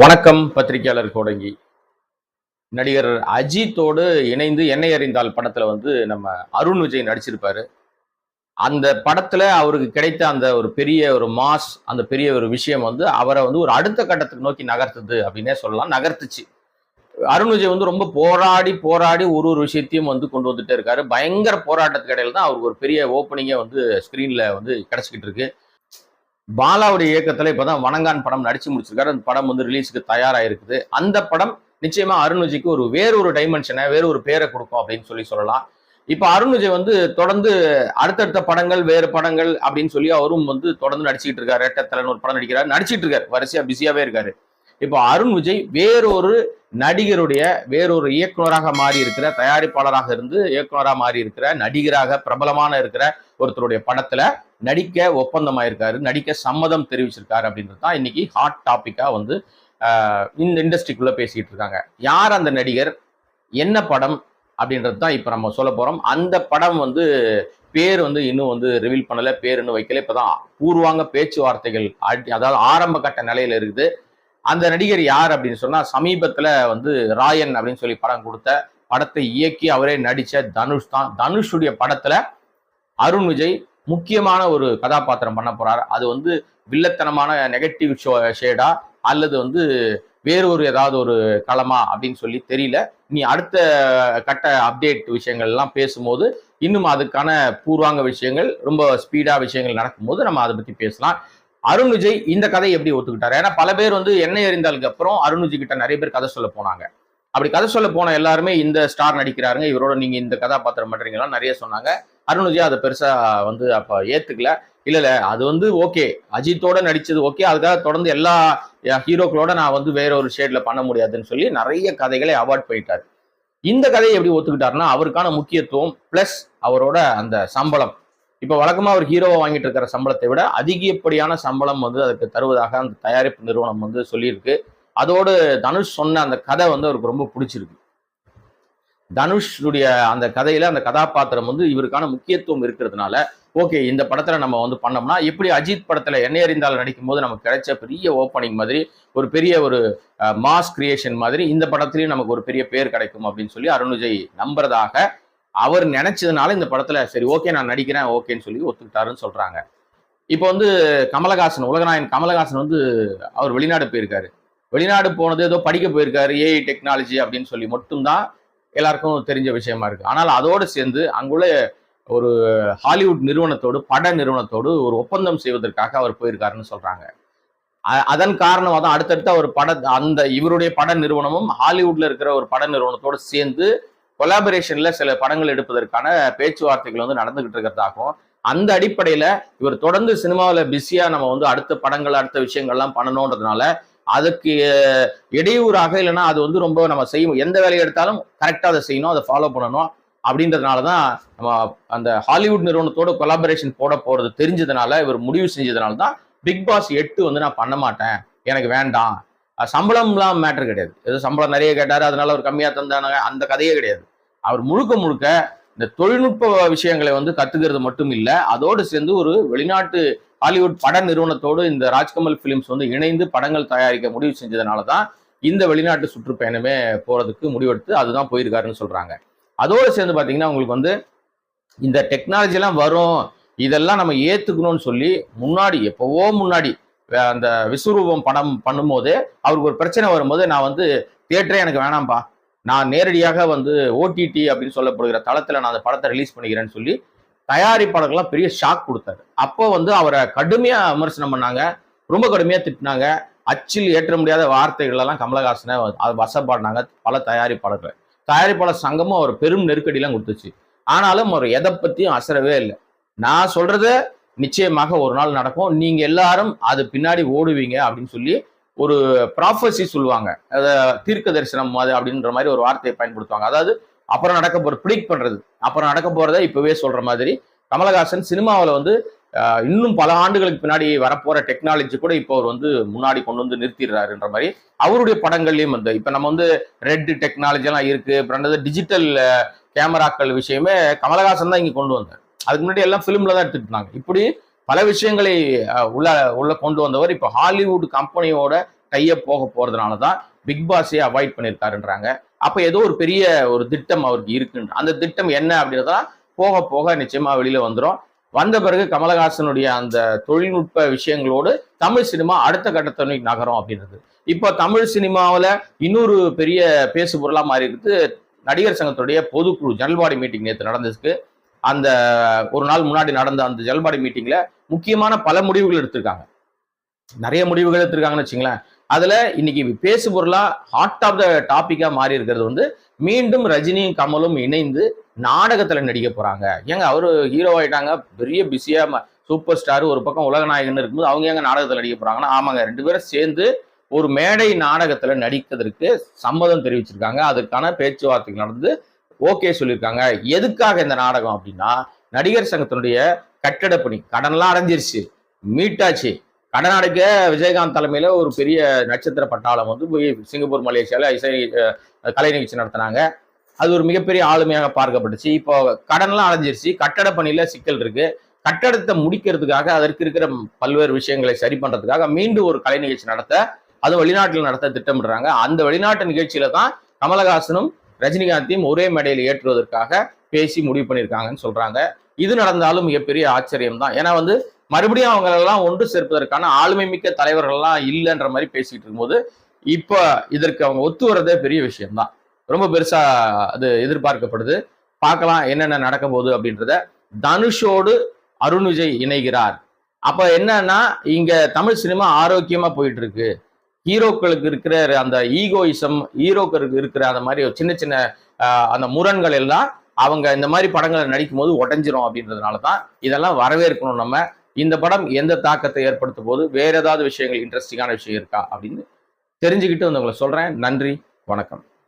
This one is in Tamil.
வணக்கம். பத்திரிகையாளர் கோடங்கி. நடிகர் அஜித்தோடு இணைந்து என்னை அறிந்தால் படத்தில் வந்து நம்ம அருண் விஜய் நடிச்சிருப்பாரு. அந்த படத்தில் அவருக்கு கிடைத்த அந்த ஒரு பெரிய ஒரு மாஸ் அந்த பெரிய ஒரு விஷயம் வந்து அவரை வந்து ஒரு அடுத்த கட்டத்துக்கு நோக்கி நகர்த்துது அப்படின்னே சொல்லலாம். நகர்த்துச்சு. அருண் விஜய் வந்து ரொம்ப போராடி போராடி ஒரு ஒரு விஷயத்தையும் வந்து கொண்டு வந்துட்டே இருக்காரு. பயங்கர போராட்டத்துக்கு இடையில தான் அவருக்கு ஒரு பெரிய ஓப்பனிங்கே வந்து ஸ்க்ரீனில் வந்து கிடைச்சிக்கிட்டு இருக்கு. பாலாவுடைய இயக்கத்தில் இப்போதான் வணங்கான் படம் நடிச்சு முடிச்சிருக்காரு. அந்த படம் வந்து ரிலீஸுக்கு தயாராகிருக்குது அந்த படம் நிச்சயமா அருண் விஜய்க்கு ஒரு வேற ஒரு டைமென்ஷனை வேற ஒரு பேரை கொடுக்கும் அப்படின்னு சொல்லி சொல்லலாம். இப்போ அருண் விஜய் வந்து தொடர்ந்து அடுத்தடுத்த படங்கள் வேறு படங்கள் அப்படின்னு சொல்லி அவரும் வந்து தொடர்ந்து நடிச்சிட்டு இருக்காரு. ரெட்டத்தலன் ஒரு படம் நடிக்கிறார். நடிச்சிட்டு இருக்காரு. வரிசையா பிஸியாவே இருக்காரு. இப்போ அருண் விஜய் வேறொரு நடிகருடைய வேறொரு இயக்குனராக மாறி இருக்கிற தயாரிப்பாளராக இருந்து இயக்குனராக மாறி இருக்கிற நடிகராக பிரபலமான இருக்கிற ஒருத்தருடைய படத்துல நடிக்க ஒப்பந்தம் ஆயிருக்காரு நடிக்க சம்மதம் தெரிவிச்சிருக்காரு அப்படின்றது தான் இன்னைக்கு ஹாட் டாபிக்கா வந்து இந்த இண்டஸ்ட்ரிக்குள்ள பேசிக்கிட்டு இருக்காங்க. யார் அந்த நடிகர்? என்ன படம்? அப்படின்றது தான் இப்போ நம்ம சொல்ல போறோம். அந்த படம் வந்து பேர் வந்து இன்னும் வந்து ரிவீல் பண்ணல பேர் இன்னும் வைக்கல. இப்பதான் பூர்வாங்க பேச்சுவார்த்தைகள் அடி- அதாவது ஆரம்ப கட்ட நிலையில இருக்குது. அந்த நடிகர் யார் அப்படின்னு சொன்னா சமீபத்துல வந்து ராயன் அப்படின்னு சொல்லி படம் கொடுத்த படத்தை இயக்கி அவரே நடிச்ச தனுஷ் தான். தனுஷுடைய படத்துல அருண் விஜய் முக்கியமான ஒரு கதாபாத்திரம் பண்ண போறார். அது வந்து வில்லத்தனமான நெகட்டிவ் ஷேடா அல்லது வந்து வேறொரு ஏதாவது ஒரு களமா அப்படின்னு சொல்லி தெரியல. நீ அடுத்த கட்ட அப்டேட் விஷயங்கள் எல்லாம் பேசும்போது இன்னும் அதுக்கான பூர்வாங்க விஷயங்கள் ரொம்ப ஸ்பீடா விஷயங்கள் நடக்கும்போது நம்ம அதை பத்தி பேசலாம். அருண் விஜய் இந்த கதையை எப்படி ஒத்துக்கிட்டாரு? ஏன்னா பல பேர் வந்து என்ன எறிந்தாலுக்கு அப்புறம் அருண் விஜய் கிட்ட நிறைய பேர் கதை சொல்ல போனாங்க. அப்படி கதை சொல்ல போன எல்லாருமே இந்த ஸ்டார் நடிக்கிறாருங்க. இவரோட நீங்க இந்த கதாபாத்திரம் பண்றீங்களா? நிறைய சொன்னாங்க. அருண் விஜய் அதை பெருசா வந்து அப்ப ஏத்துக்கல. இல்ல இல்ல அது வந்து ஓகே அஜித்தோட நடிச்சது ஓகே அதுக்காக தொடர்ந்து எல்லா ஹீரோக்களோட நான் வந்து வேற ஒரு ஷேட்ல பண்ண முடியாதுன்னு சொல்லி நிறைய கதைகளை அவாய்ட் பண்ணிட்டாரு. இந்த கதையை எப்படி ஒத்துக்கிட்டாருன்னா அவருக்கான முக்கியத்துவம் பிளஸ் அவரோட அந்த சம்பளம். இப்போ வழக்கமாக ஒரு ஹீரோவை வாங்கிட்டு இருக்கிற சம்பளத்தை விட அதிகப்படியான சம்பளம் வந்து அதுக்கு தருவதாக அந்த தயாரிப்பு நிறுவனம் வந்து சொல்லியிருக்கு. அதோடு தனுஷ் சொன்ன அந்த கதை வந்து அவருக்கு ரொம்ப பிடிச்சிருக்கு. தனுஷுடைய அந்த கதையில அந்த கதாபாத்திரம் வந்து இவருக்கான முக்கியத்துவம் இருக்கிறதுனால ஓகே இந்த படத்துல நம்ம வந்து பண்ணோம்னா எப்படி அஜித் படத்துல எண்ணெய் அறிந்தால் நடிக்கும் போது நமக்கு கிடைச்ச பெரிய ஓப்பனிங் மாதிரி ஒரு பெரிய ஒரு மாஸ் கிரியேஷன் மாதிரி இந்த படத்துலயும் நமக்கு ஒரு பெரிய பேர் கிடைக்கும் அப்படின்னு சொல்லி அருணுஜய் நம்புறதாக அவர் நினைச்சதுனால இந்த படத்துல சரி ஓகே நான் நடிக்கிறேன் ஓகேன்னு சொல்லி ஒத்துக்கிட்டாருன்னு சொல்றாங்க. இப்போ வந்து கமலஹாசன் உலகநாயன் கமலஹாசன் வந்து அவர் வெளிநாடு போயிருக்காரு. வெளிநாடு போனது ஏதோ படிக்க போயிருக்காரு ஏஐ டெக்னாலஜி அப்படின்னு சொல்லி மட்டும்தான் எல்லாருக்கும் தெரிஞ்ச விஷயமா இருக்கு. ஆனால் அதோடு சேர்ந்து அங்குள்ள ஒரு ஹாலிவுட் நிறுவனத்தோடு பட நிறுவனத்தோடு ஒரு ஒப்பந்தம் செய்வதற்காக அவர் போயிருக்காருன்னு சொல்றாங்க. அதன் காரணமாக தான் அடுத்தடுத்து அவர் பட அந்த இவருடைய பட நிறுவனமும் ஹாலிவுட்ல இருக்கிற ஒரு பட நிறுவனத்தோடு சேர்ந்து கொலாபரேஷன்ல சில படங்கள் எடுப்பதற்கான பேச்சுவார்த்தைகள் வந்து நடந்துகிட்டு இருக்கிறதாகவும் அந்த அடிப்படையில இவர் தொடர்ந்து சினிமாவில் பிஸியா நம்ம வந்து அடுத்த படங்கள் அடுத்த விஷயங்கள்லாம் பண்ணணுன்றதுனால அதுக்கு இடையூறாக இல்லைன்னா அது வந்து ரொம்ப நம்ம செய்யும் எந்த வேலையை எடுத்தாலும் கரெக்டாக அதை செய்யணும் அதை ஃபாலோ பண்ணணும் அப்படின்றதுனால தான் நம்ம அந்த ஹாலிவுட் நிறுவனத்தோட கொலாபரேஷன் போட போறது தெரிஞ்சதுனால இவர் முடிவு செஞ்சதுனால தான் பிக் பாஸ் எட்டு வந்து நான் பண்ண மாட்டேன் எனக்கு வேண்டாம். சம்பளம்லாம் மேட்டர் கிடையாது. ஏதோ சம்பளம் நிறைய கேட்டார் அதனால அவர் கம்மியாக தந்தாங்க அந்த கதையே கிடையாது. அவர் முழுக்க முழுக்க இந்த தொழில்நுட்ப விஷயங்களை வந்து கத்துக்கிறது மட்டும் இல்ல அதோடு சேர்ந்து ஒரு வெளிநாட்டு ஹாலிவுட் பட நிறுவனத்தோடு இந்த ராஜ்கமல் பிலிம்ஸ் வந்து இணைந்து படங்கள் தயாரிக்க முடிவு செஞ்சதுனால தான் இந்த வெளிநாட்டு சுற்றுப்பயணமே போறதுக்கு முடிவெடுத்து அதுதான் போயிருக்காருன்னு சொல்றாங்க. அதோடு சேர்ந்து பார்த்தீங்கன்னா உங்களுக்கு வந்து இந்த டெக்னாலஜி எல்லாம் வரும் இதெல்லாம் நம்ம ஏத்துக்கணும்னு சொல்லி முன்னாடி எப்பவோ முன்னாடி அந்த விஸ்வரூபம் படம் பண்ணும்போது அவருக்கு ஒரு பிரச்சனை வரும்போது நான் வந்து தியேட்டரே எனக்கு வேணாம்ப்பா நான் நேரடியாக வந்து ஓடிடி அப்படின்னு சொல்லப்படுகிற தளத்தில் நான் அந்த படத்தை ரிலீஸ் பண்ணிக்கிறேன்னு சொல்லி தயாரிப்பாளர்கள்லாம் பெரிய ஷாக் கொடுத்தாரு. அப்போ வந்து அவரை கடுமையாக விமர்சனம் பண்ணாங்க. ரொம்ப கடுமையாக திட்டினாங்க. அச்சில் ஏற்ற முடியாத வார்த்தைகளெல்லாம் கமலஹாசனை அது வசப்பாடினாங்க பல தயாரிப்பாளர்கள். தயாரிப்பாளர் சங்கமும் அவர் பெரும் நெருக்கடியெல்லாம் கொடுத்துச்சு. ஆனாலும் அவர் எதை பற்றியும் அசரவே இல்லை. நான் சொல்கிறத நிச்சயமாக ஒரு நாள் நடக்கும். நீங்கள் எல்லாரும் அது பின்னாடி ஓடுவீங்க அப்படின்னு சொல்லி ஒரு ப்ராஃபஸி சொல்லுவாங்க. அதை தீர்க்க தரிசனம் அது அப்படின்ற மாதிரி ஒரு வார்த்தையை பயன்படுத்துவாங்க. அதாவது அப்புறம் நடக்க போற ப்ரிடிக் பண்றது. அப்புறம் நடக்க போகிறத இப்பவே சொல்ற மாதிரி. கமலஹாசன் சினிமாவில் வந்து இன்னும் பல ஆண்டுகளுக்கு பின்னாடி வரப்போற டெக்னாலஜி கூட இப்போ அவர் வந்து முன்னாடி கொண்டு வந்து நிறுத்திடுறாருன்ற மாதிரி அவருடைய படங்கள்லையும் வந்து. இப்போ நம்ம வந்து ரெட் டெக்னாலஜி எல்லாம் இருக்கு. அப்புறம் டிஜிட்டல் கேமராக்கள் விஷயமே கமலஹாசன் தான் இங்க கொண்டு வந்தார். அதுக்கு முன்னாடி எல்லாம் ஃபிலிம்ல தான் எடுத்துட்டு இருந்தாங்க. இப்படி பல விஷயங்களை உள்ள உள்ள கொண்டு வந்தவர் இப்போ ஹாலிவுட் கம்பெனியோட கையை போக போறதுனால தான் பிக் பாஸே அவாய்ட் பண்ணியிருக்காருன்றாங்க அப்போ ஏதோ ஒரு பெரிய ஒரு திட்டம் அவருக்கு இருக்குன்ற அந்த திட்டம் என்ன அப்படின்றதா போக போக நிச்சயமா வெளியில வந்துடும் வந்த பிறகு கமலஹாசனுடைய அந்த தொழில்நுட்ப விஷயங்களோடு தமிழ் சினிமா அடுத்த கட்டத்தை நோக்கி நகரும் அப்படின்றது. இப்போ தமிழ் சினிமாவில் இன்னொரு பெரிய பேசு பொருளாக மாறி இருக்குது நடிகர் சங்கத்துடைய பொதுக்குழு ஜனல்வாடி மீட்டிங் நேற்று நடந்ததுக்கு அந்த ஒரு நாள் முன்னாடி நடந்த அந்த ஜல்பாடி மீட்டிங்ல முக்கியமான பல முடிவுகள் எடுத்திருக்காங்க. நிறைய முடிவுகள் எடுத்திருக்காங்கன்னு வச்சுங்களேன். அதுல இன்னைக்கு பேசு பொருளா ஹாட் ஆஃப் த டாபிக்கா மாறி இருக்கிறது வந்து மீண்டும் ரஜினியும் கமலும் இணைந்து நாடகத்துல நடிக்க போறாங்க. ஏங்க அவரு ஹீரோ ஆயிட்டாங்க பெரிய பிஸியா சூப்பர் ஸ்டார் ஒரு பக்கம் உலக நாயகன் இருக்கும்போது அவங்க எங்க நாடகத்துல நடிக்க போறாங்கன்னா ஆமாங்க ரெண்டு பேரும் சேர்ந்து ஒரு மேடை நாடகத்துல நடிக்கிறதுக்கு சம்மதம் தெரிவிச்சிருக்காங்க. அதுக்கான பேச்சுவார்த்தைகள் நடந்து ஓகே சொல்லியிருக்காங்க. எதுக்காக இந்த நாடகம் அப்படின்னா நடிகர் சங்கத்தினுடைய கட்டட பணி கடன்லாம் அடைஞ்சிருச்சு. மீட்டாச்சு. கடன் அடைக்க விஜயகாந்த் தலைமையில் ஒரு பெரிய நட்சத்திர பட்டாளம் வந்து போய் சிங்கப்பூர் மலேசியாவில் இசை கலை நிகழ்ச்சி நடத்தினாங்க. அது ஒரு மிகப்பெரிய ஆளுமையாக பார்க்கப்பட்டுச்சு. இப்போ கடன்லாம் அடைஞ்சிருச்சு. கட்டட பணியில் சிக்கல் இருக்கு. கட்டடத்தை முடிக்கிறதுக்காக அதற்கு இருக்கிற பல்வேறு விஷயங்களை சரி பண்ணுறதுக்காக மீண்டும் ஒரு கலை நிகழ்ச்சி நடத்த அது வெளிநாட்டில் நடத்த திட்டமிடுறாங்க. அந்த வெளிநாட்டு நிகழ்ச்சியில தான் கமலஹாசனும் ரஜினிகாந்தையும் ஒரே மேடையில் ஏற்றுவதற்காக பேசி முடிவு பண்ணியிருக்காங்கன்னு சொல்றாங்க. இது நடந்தாலும் மிகப்பெரிய ஆச்சரியம் தான் ஏன்னா வந்து மறுபடியும் அவங்களெல்லாம் ஒன்று சேர்ப்பதற்கான ஆளுமை மிக்க தலைவர்கள்லாம் இல்லைன்ற மாதிரி பேசிட்டு இருக்கும்போது இப்போ இதற்கு அவங்க ஒத்து வர்றதே பெரிய விஷயம்தான். ரொம்ப பெருசா அது எதிர்பார்க்கப்படுது. பார்க்கலாம் என்னென்ன நடக்க போகுது அப்படின்றத. தனுஷோடு அருண் விஜய் இணைகிறார். அப்ப என்னன்னா இங்க தமிழ் சினிமா ஆரோக்கியமா போயிட்டு இருக்கு. ஹீரோக்களுக்கு இருக்கிற அந்த ஈகோயிசம் ஹீரோக்களுக்கு இருக்கிற அந்த மாதிரி ஒரு சின்ன சின்ன அந்த முரண்கள் எல்லாம் அவங்க இந்த மாதிரி படங்களை நடிக்கும் போது உடஞ்சிரும் அப்படின்றதுனால தான் இதெல்லாம் வரவேற்கணும் நம்ம. இந்த படம் எந்த தாக்கத்தை ஏற்படுத்தும் போது வேற ஏதாவது விஷயங்கள் இன்ட்ரெஸ்டிங்கான விஷயம் இருக்கா அப்படின்னு தெரிஞ்சுக்கிட்டு வந்து உங்களை சொல்கிறேன் நன்றி வணக்கம்.